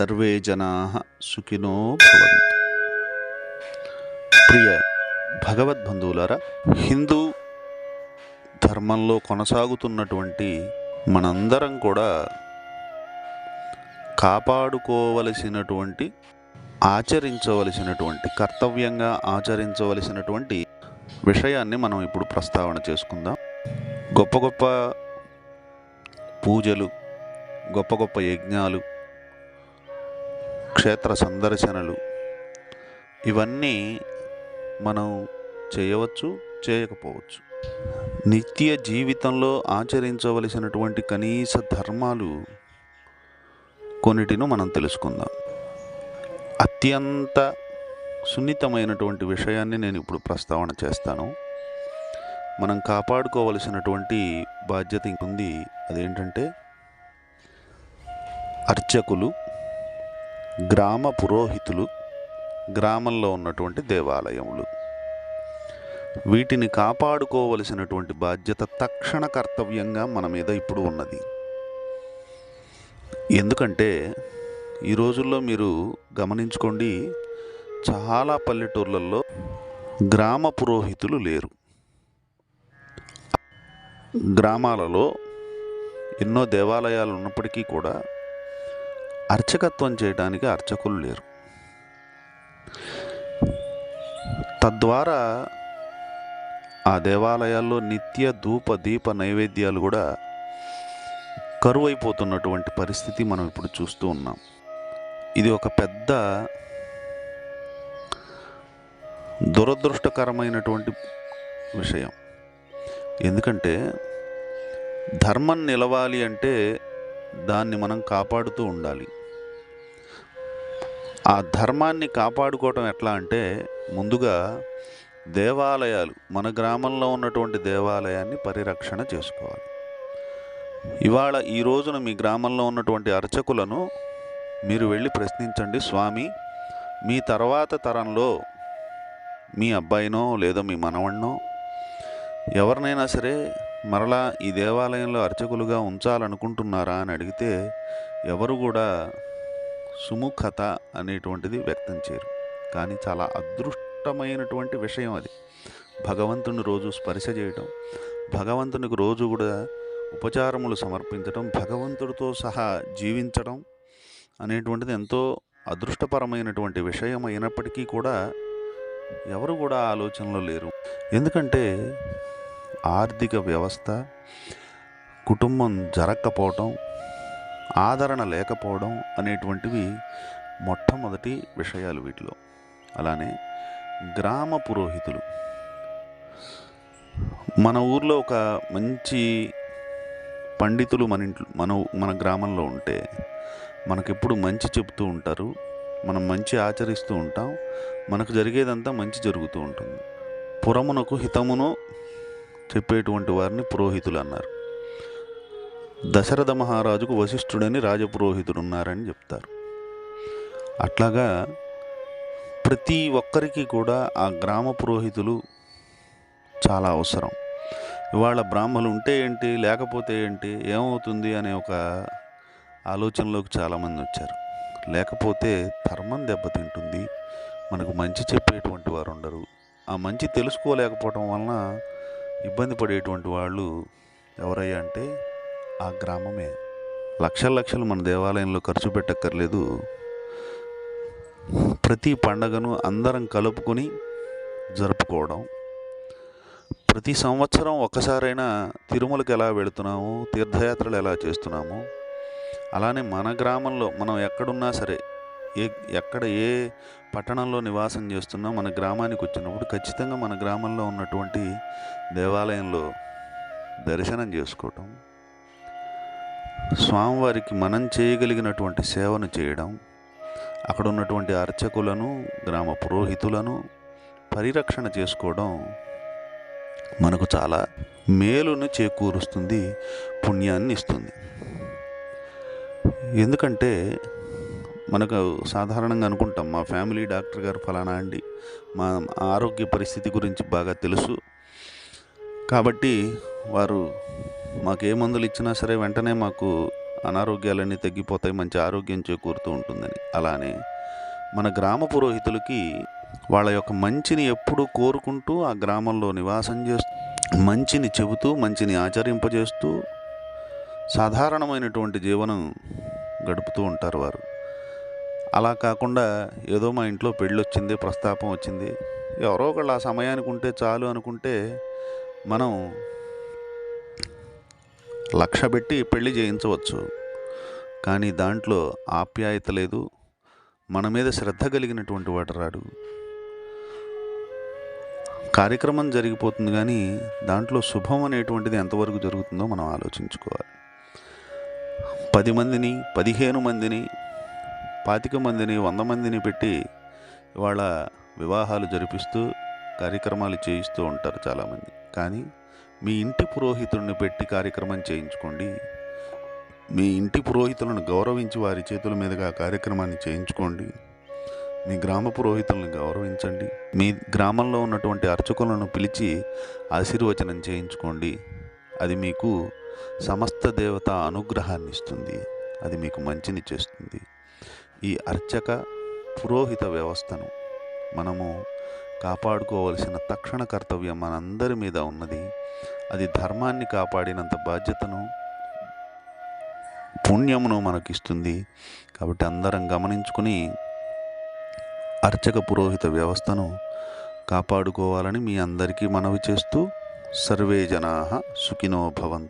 Survey జనా సుఖినో భవంతు. ప్రియ భగవద్బంధువులారా హిందూ ధర్మంలో కొనసాగుతున్నటువంటి మనందరం కూడా కాపాడుకోవలసినటువంటి ఆచరించవలసినటువంటి కర్తవ్యంగా ఆచరించవలసినటువంటి విషయాన్ని మనం ఇప్పుడు ప్రస్తావన చేసుకుందాం. గొప్ప గొప్ప పూజలు గొప్ప గొప్ప యజ్ఞాలు క్షేత్ర సందర్శనలు. ఇవన్నీ మనం చేయవచ్చు చేయకపోవచ్చు. నిత్య జీవితంలో ఆచరించవలసినటువంటి కనీస ధర్మాలు కొన్నిటిను మనం తెలుసుకుందాం. అత్యంత సున్నితమైనటువంటి విషయాన్ని నేను ఇప్పుడు ప్రస్తావన చేస్తాను. మనం కాపాడుకోవలసినటువంటి బాధ్యత ఉంది అదేంటంటే అర్చకులు గ్రామ పురోహితులు గ్రామంలో ఉన్నటువంటి దేవాలయములు. వీటిని కాపాడుకోవలసినటువంటి బాధ్యత తక్షణ కర్తవ్యంగా మన మీద ఇప్పుడు ఉన్నది. ఎందుకంటే ఈ రోజుల్లో మీరు గమనించుకోండి చాలా పల్లెటూర్లలో గ్రామ పురోహితులు లేరు. గ్రామాలలో ఎన్నో దేవాలయాలు ఉన్నప్పటికీ కూడా అర్చకత్వం చేయడానికి అర్చకులు లేరు. తద్వారా ఆ దేవాలయాల్లో నిత్య ధూప దీప నైవేద్యాలు కూడా కరువైపోతున్నటువంటి పరిస్థితి మనం ఇప్పుడు చూస్తూ ఉన్నాం. ఇది ఒక పెద్ద దురదృష్టకరమైనటువంటి విషయం. ఎందుకంటే ధర్మం నిలవాలి అంటే దాన్ని మనం కాపాడుతూ ఉండాలి. ఆ ధర్మాన్ని కాపాడుకోవటం ఎట్లా అంటే ముందుగా దేవాలయాలు మన గ్రామంలో ఉన్నటువంటి దేవాలయాన్ని పరిరక్షణ చేసుకోవాలి. ఇవాళ ఈ రోజున మీ గ్రామంలో ఉన్నటువంటి అర్చకులను మీరు వెళ్ళి ప్రశ్నించండి స్వామి మీ తర్వాత తరంలో మీ అబ్బాయినో లేదో మీ మనవణ్ణో ఎవరినైనా సరే మరలా ఈ దేవాలయంలో అర్చకులుగా ఉంచాలనుకుంటున్నారా? అని అడిగితే ఎవరు కూడా సుముఖత అనేటువంటిది వ్యక్తం చేయరు. కానీ చాలా అదృష్టమైనటువంటి విషయం అది. భగవంతుని రోజు స్పర్శ చేయటం భగవంతునికి రోజు కూడా ఉపచారములు సమర్పించడం భగవంతుడితో సహా జీవించడం అనేటువంటిది ఎంతో అదృష్టపరమైనటువంటి విషయం అయినప్పటికీ కూడా ఎవరు కూడా ఆలోచనలో లేరు. ఎందుకంటే ఆర్థిక వ్యవస్థ కుటుంబం జరగకపోవటం ఆదరణ లేకపోవడం అనేటువంటివి మొట్టమొదటి విషయాలు వీటిలో. అలానే గ్రామ పురోహితులు. మన ఊర్లో ఒక మంచి పండితులు మన ఇంట్లో మన మన గ్రామంలో ఉంటే మనకెప్పుడు మంచి చెప్తూ ఉంటారు. మనం మంచి ఆచరిస్తూ ఉంటాం. మనకు జరిగేదంతా మంచి జరుగుతూ ఉంటుంది. పురమునకు హితమును చెప్పేటువంటి వారిని పురోహితులు అన్నారు. దశరథ మహారాజుకు వశిష్ఠుడని రాజపురోహితుడు ఉన్నారని చెప్తారు. అట్లాగా ప్రతి ఒక్కరికి కూడా ఆ గ్రామ పురోహితులు చాలా అవసరం. ఇవాళ బ్రాహ్మలు ఉంటే ఏంటి లేకపోతే ఏంటి ఏమవుతుంది అనే ఒక ఆలోచనలోకి చాలామంది వచ్చారు. లేకపోతే ధర్మం దెబ్బతింటుంది మనకు మంచి చెప్పేటువంటి వారు ఉండరు. ఆ మంచి తెలుసుకోలేకపోవటం వలన ఇబ్బంది పడేటువంటి వాళ్ళు ఎవరయ్యా అంటే ఆ గ్రామమే. లక్షల లక్షలు మన దేవాలయంలో ఖర్చు పెట్టక్కర్లేదు. ప్రతి పండగను అందరం కలుపుకొని జరుపుకోవడం. ప్రతి సంవత్సరం ఒక్కసారైనా తిరుమలకి ఎలా వెళుతున్నాము తీర్థయాత్రలు ఎలా చేస్తున్నాము అలానే మన గ్రామంలో మనం ఎక్కడున్నా సరే ఏ ఎక్కడ ఏ పట్టణంలో నివాసం చేస్తున్నా మన గ్రామానికి వచ్చినప్పుడు ఖచ్చితంగా మన గ్రామంలో ఉన్నటువంటి దేవాలయంలో దర్శనం చేసుకోవటం. స్వామివారికి మనం చేయగలిగినటువంటి సేవను చేయడం అక్కడ ఉన్నటువంటి అర్చకులను గ్రామ పురోహితులను పరిరక్షణ చేసుకోవడం మనకు చాలా మేలును చేకూరుస్తుంది పుణ్యాన్ని ఇస్తుంది. ఎందుకంటే మనకు సాధారణంగా అనుకుంటాం మా ఫ్యామిలీ డాక్టర్ గారు ఫలానా అండి మా ఆరోగ్య పరిస్థితి గురించి బాగా తెలుసు కాబట్టి వారు మాకు ఏ మందులు ఇచ్చినా సరే వెంటనే మాకు అనారోగ్యాలన్నీ తగ్గిపోతాయి మంచి ఆరోగ్యం చేకూరుతూ ఉంటుందని. అలానే మన గ్రామ పురోహితులకి వాళ్ళ యొక్క మంచిని ఎప్పుడూ కోరుకుంటూ ఆ గ్రామంలో నివాసం చేస్తూ మంచిని చెబుతూ మంచిని ఆచరింపజేస్తూ సాధారణమైనటువంటి జీవనం గడుపుతూ ఉంటారు వారు. అలా కాకుండా ఏదో మా ఇంట్లో పెళ్ళి వచ్చింది ప్రస్తాపం వచ్చింది. ఎవరో ఒకళ్ళు ఆ సమయానికి ఉంటే చాలు అనుకుంటే మనం లక్ష పెట్టి పెళ్ళి చేయించవచ్చు. కానీ దాంట్లో ఆప్యాయత లేదు. మన మీద శ్రద్ధ కలిగినటువంటి వాడు రాడు. కార్యక్రమం జరిగిపోతుంది కానీ దాంట్లో శుభం అనేటువంటిది ఎంతవరకు జరుగుతుందో మనం ఆలోచించుకోవాలి. పది మందిని పదిహేను మందిని పాతిక మందిని వంద మందిని పెట్టి ఇవాళ వివాహాలు జరిపిస్తూ కార్యక్రమాలు చేయిస్తూ ఉంటారు చాలామంది. కానీ మీ ఇంటి పురోహితుడిని పెట్టి కార్యక్రమం చేయించుకోండి. మీ ఇంటి పురోహితులను గౌరవించి వారి చేతుల మీదుగా కార్యక్రమాన్ని చేయించుకోండి. మీ గ్రామ పురోహితులను గౌరవించండి. మీ గ్రామంలో ఉన్నటువంటి అర్చకులను పిలిచి ఆశీర్వచనం చేయించుకోండి. అది మీకు సమస్త దేవత అనుగ్రహాన్ని ఇస్తుంది. అది మీకు మంచిని చేస్తుంది. ఈ అర్చక పురోహిత వ్యవస్థను మనము కాపాడుకోవలసిన తక్షణ కర్తవ్యం మనందరి మీద ఉన్నది. అది ధర్మాన్ని కాపాడినంత బాధ్యతను పుణ్యమును మనకిస్తుంది. కాబట్టి అందరం గమనించుకుని అర్చక పురోహిత వ్యవస్థను కాపాడుకోవాలని మీ అందరికీ మనవి చేస్తూ సర్వే జనా సుఖినో భవంతు.